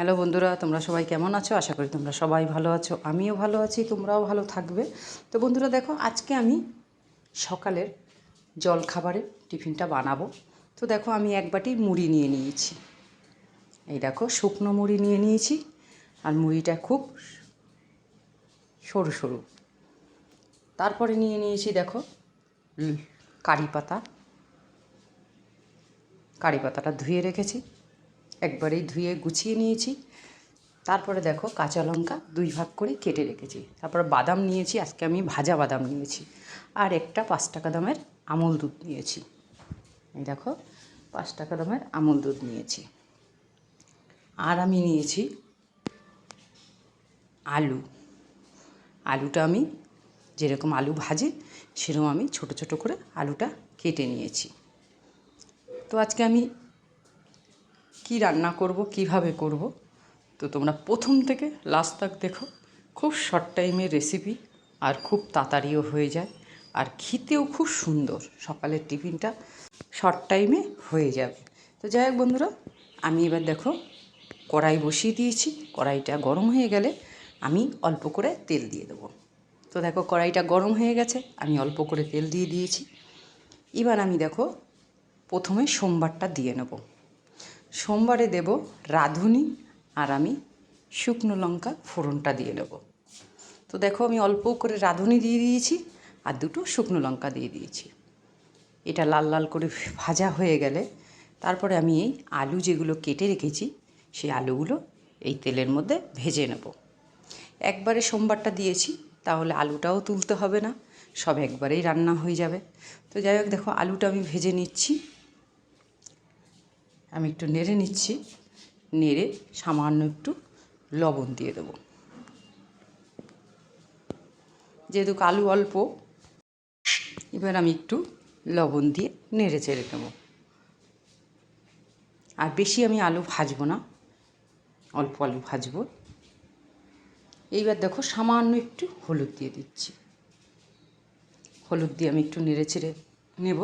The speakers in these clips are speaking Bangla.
হ্যালো বন্ধুরা, তোমরা সবাই কেমন আছো? আশা করি তোমরা সবাই ভালো আছো। আমিও ভালো আছি, তোমরাও ভালো থাকবে। তো বন্ধুরা, দেখো, আজকে আমি সকালের জল খাবারের টিফিনটা বানাবো। তো দেখো, আমি এক বাটি মুড়ি নিয়ে নিয়েছি। এই দেখো, শুকনো মুড়ি নিয়ে নিয়েছি, আর মুড়িটা খুব সরু সরু। তারপরে নিয়ে নিয়েছি, দেখো কারি পাতা। কারি পাতাটা ধুয়ে রেখেছি। একবারেই ধুয়ে গুছিয়ে নিয়েছি। তারপরে দেখো কাঁচা লঙ্কা দুই ভাগ করে কেটে রেখেছি। তারপর বাদাম নিয়েছি, আজকে আমি ভাজা বাদাম নিয়েছি। আর একটা পাঁচ টাকা দামের আমুল দুধ নিয়েছি। এই দেখো, পাঁচ টাকা দামের আমুল দুধ নিয়েছি। আর আমি নিয়েছি আলু। আলুটা আমি যেরকম আলু ভাজি, সেরকম আমি ছোট ছোট করে আলুটা কেটে নিয়েছি। তো আজকে আমি কি রান্না করব, কীভাবে করব, তো তোমরা প্রথম থেকে লাস্ট তাক দেখো। খুব শর্ট টাইমের রেসিপি আর খুব তাড়াতাড়িও হয়ে যায়, আর খেতেও খুব সুন্দর। সকালের টিফিনটা শর্ট টাইমে হয়ে যাবে। তো যাই হোক বন্ধুরা, আমি এবার দেখো কড়াই বসিয়ে দিয়েছি। কড়াইটা গরম হয়ে গেলে আমি অল্প করে তেল দিয়ে দেবো। তো দেখো কড়াইটা গরম হয়ে গেছে, আমি অল্প করে তেল দিয়ে দিয়েছি। এবার আমি দেখো প্রথমে সোমবারটা দিয়ে নেব। সোমবারে দেব রাঁধুনি আর আমি শুকনো লঙ্কা ফোড়নটা দিয়ে নেব। তো দেখো আমি অল্প করে রাঁধুনি দিয়ে দিয়েছি আর দুটো শুকনো লঙ্কা দিয়ে দিয়েছি। এটা লাল লাল করে ভাজা হয়ে গেলে তারপরে আমি এই আলু যেগুলো কেটে রেখেছি সেই আলুগুলো এই তেলের মধ্যে ভেজে নেব। একবারে সোমবারটা দিয়েছি, তাহলে আলুটাও তুলতে হবে না, সব একবারেই রান্না হয়ে যাবে। তো যাই হোক, দেখো আলুটা আমি ভেজে নিচ্ছি। আমি একটু নেড়ে নিচ্ছি। নেড়ে সামান্য একটু লবণ দিয়ে দেবো। যেহেতু আলু অল্প, এবার আমি একটু লবণ দিয়ে নেড়ে চেড়ে নেব। আর বেশি আমি আলু ভাজবো না, অল্প আলু ভাজবো। এইবার দেখো সামান্য একটু হলুদ দিয়ে দিচ্ছি। হলুদ দিয়ে আমি একটু নেড়ে চেড়ে নেব।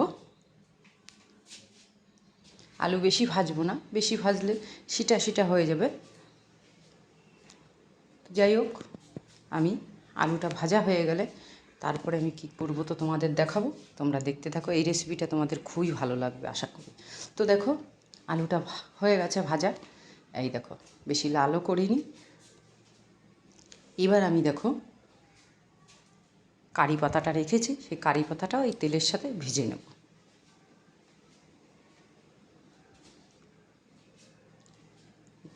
আলু বেশি ভাজবো না, বেশি ভাজলে সিটা সিটা হয়ে যাবে। যাই হোক, আমি আলুটা ভাজা হয়ে গেলে তারপরে আমি কী করব তো তোমাদের দেখাবো। তোমরা দেখতে থাকো, এই রেসিপিটা তোমাদের খুবই ভালো লাগবে, আশা করি। তো দেখো, আলুটা হয়ে গেছে ভাজা। এই দেখো, বেশি লালও করিনি। এবার আমি দেখো, কারি পাতাটা রেখেছি, সেই কারি পাতাটাও এই তেলের সাথে ভিজে নেব।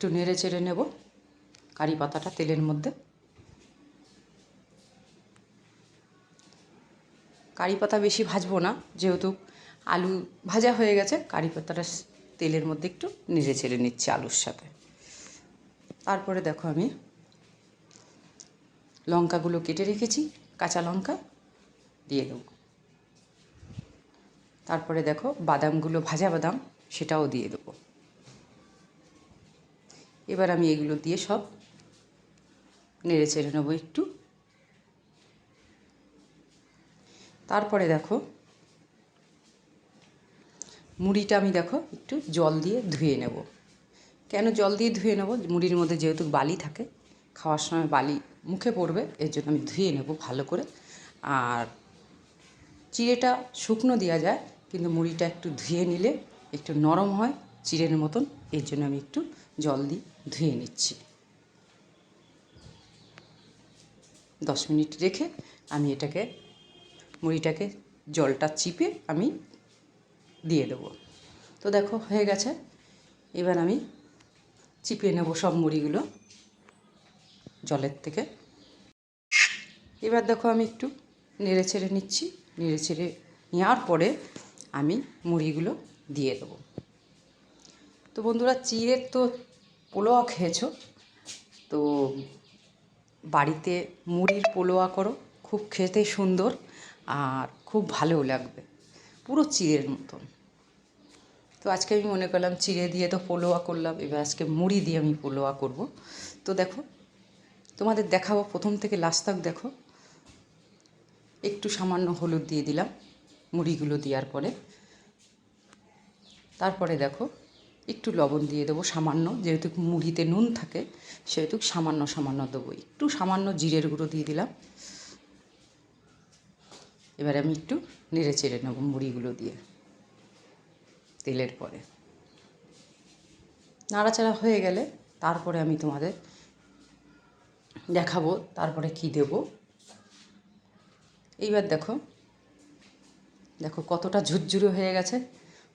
একটু নেড়ে চেড়ে নেব কারি পাতাটা তেলের মধ্যে। কারি পাতা বেশি ভাজবো না, যেহেতু আলু ভাজা হয়ে গেছে, কারি পাতাটা তেলের মধ্যে একটু নেড়ে চেড়ে নিচ্ছি আলুর সাথে। তারপরে দেখো আমি লঙ্কাগুলো কেটে রেখেছি, কাঁচা লঙ্কা দিয়ে দেবো। তারপরে দেখো বাদামগুলো ভাজা বাদাম সেটাও দিয়ে দেবো। এবার আমি এগুলো দিয়ে সব নেড়ে চেড়ে নেব একটু। তারপরে দেখো, মুড়িটা আমি দেখো একটু জল দিয়ে ধুয়ে নেব। কেন জল দিয়ে ধুয়ে নেব? মুড়ির মধ্যে যেহেতু বালি থাকে, খাওয়ার সময় বালি মুখে পড়বে, এর জন্য আমি ধুয়ে নেব ভালো করে। আর চিড়েটা শুকনো দেওয়া যায়, কিন্তু মুড়িটা একটু ধুয়ে নিলে একটু নরম হয়, চিড়ের মতন, এর জন্য আমি একটু জল দিয়ে ধুয়ে নিচ্ছি। দশ মিনিট রেখে আমি এটাকে, মুড়িটাকে জলটা চিপে আমি দিয়ে দেবো। তো দেখো, হয়ে গেছে। এবার আমি চিপে নেব সব মুড়িগুলো জলের থেকে। এবার দেখো, আমি একটু নেড়ে ছেড়ে নিচ্ছি। নেড়ে ছেড়ে নেওয়ার পরে আমি মুড়িগুলো দিয়ে দেবো। তো বন্ধুরা চিড়ের তো পোলোয়া খেয়েছো? তো বাড়িতে মুড়ির পোলোয়া করো, খুব খেতে সুন্দর আর খুব ভালোও লাগবে, পুরো চিড়ের মতন। তো আজকে আমি মনে করলাম চিড়ে দিয়ে তো পোলোয়া করলাম, এবার আজকে মুড়ি দিয়ে আমি পোলোয়া করব। তো দেখো, তোমাদের দেখাবো, প্রথম থেকে লাস্ট তক দেখো। একটু সামান্য হলুদ দিয়ে দিলাম, মুড়িগুলো দেওয়ার পরে। তারপরে দেখো একটু লবণ দিয়ে দেবো, সামান্য। যেহেতু মুড়িতে নুন থাকে, সেহেতু সামান্য সামান্য দেবো। একটু সামান্য জিরের গুঁড়ো দিয়ে দিলাম। এবার আমি একটু নেড়ে চেড়ে নেব মুড়িগুলো দিয়ে, তেলের পরে। নাড়াচাড়া হয়ে গেলে তারপরে আমি তোমাদের দেখাবো, তারপরে কি দেব। এইবার দেখো দেখো কতটা ঝুরঝুরে হয়ে গেছে।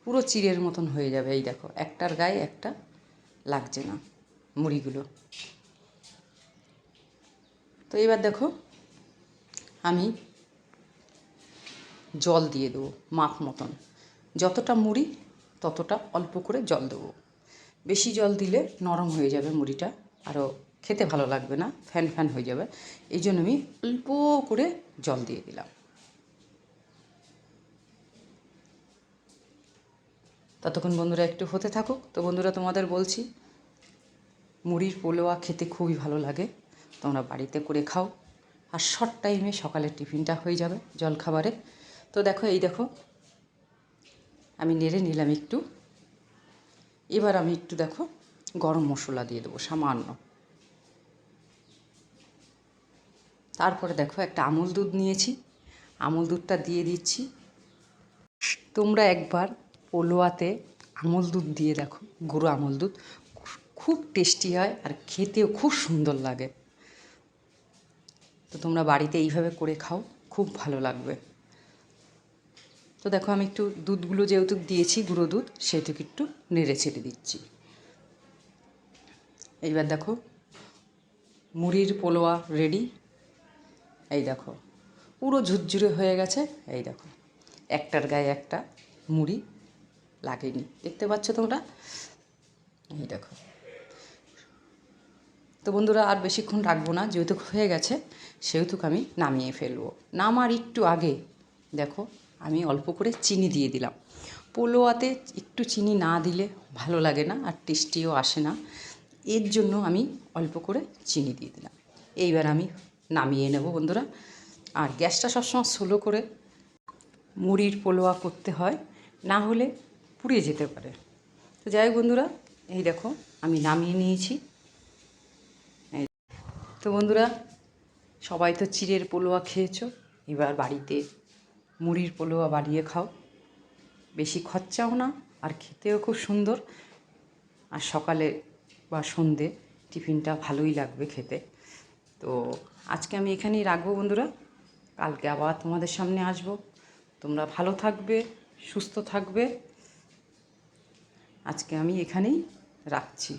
পুরো চিড়ের মতন হয়ে যাবে, এই দেখো। একটার গায়ে একটা লাগছে না মুড়িগুলো। তো এবার দেখো, আমি জল দিয়ে দেবো মাপ মতন। যতটা মুড়ি, ততটা অল্প করে জল দেবো। বেশি জল দিলে নরম হয়ে যাবে মুড়িটা আরও খেতে ভালো লাগবে না, ফ্যান ফ্যান হয়ে যাবে। এই জন্য আমি অল্প করে জল দিয়ে দিলাম। ততক্ষণ বন্ধুরা একটু হতে থাকুক। তো বন্ধুরা, তোমাদের বলছি, মুড়ির পোলোয়া খেতে খুবই ভালো লাগে। তোমরা বাড়িতে করে খাও। আর শর্ট টাইমে সকালের টিফিনটা হয়ে যাবে জলখাবারে। তো দেখো, এই দেখো, আমি নেড়ে নিলাম একটু। এবার আমি একটু দেখো, গরম মশলা দিয়ে দেবো, সামান্য। তারপরে দেখো, একটা আমুল দুধ নিয়েছি। আমুল দুধটা দিয়ে দিচ্ছি। তোমরা একবার পোলোয়াতে আমল দুধ দিয়ে দেখো, গুঁড়ো আমল দুধ, খুব টেস্টি হয় আর খেতেও খুব সুন্দর লাগে। তো তোমরা বাড়িতে এইভাবে করে খাও, খুব ভালো লাগবে। তো দেখো আমি একটু দুধগুলো যেহেতু দিয়েছি, গুঁড়ো দুধ সেহেতু একটু নেড়ে ছেড়ে দিচ্ছি। এইবার দেখো, মুড়ির পোলোয়া রেডি এই দেখো, পুরো ঝুরঝুরে হয়ে গেছে। এই দেখো, একটার গায়ে একটা মুড়ি। লাগেনি। দেখতে পাচ্ছ তোমরা? এই দেখো। তো বন্ধুরা, আর বেশিক্ষণ রাখব না, যেহেতু হয়ে গেছে সেহেতু আমি নামিয়ে ফেলব। নামার একটু আগে, দেখো, আমি অল্প করে চিনি দিয়ে দিলাম। পোলোয়াতে একটু চিনি না দিলে ভালো লাগে না, আর টেস্টিও আসে না। এর জন্য আমি অল্প করে চিনি দিয়ে দিলাম। এইবার আমি নামিয়ে নেব বন্ধুরা। আর গ্যাসটা সবসময় স্লো করে মুড়ির পোলোয়া করতে হয়। না হলে পুড়িয়ে যেতে পারে। তো যাই বন্ধুরা, এই দেখো, আমি নামিয়ে নিয়েছি। তো বন্ধুরা, সবাই তো চিড়ের পোলোয়া খেয়েছো, এবার বাড়িতে মুড়ির পোলোয়া বানিয়ে খাও। বেশি খরচাও না, আর খেতেও খুব সুন্দর। আর সকালে বা সন্ধে টিফিনটা ভালোই লাগবে খেতে। তো আজকে আমি এখানেই রাখব বন্ধুরা। কালকে আবার তোমাদের সামনে আসব। তোমরা ভালো থাকবে, সুস্থ থাকবে। আজকে আমি এখানেই রাখছি।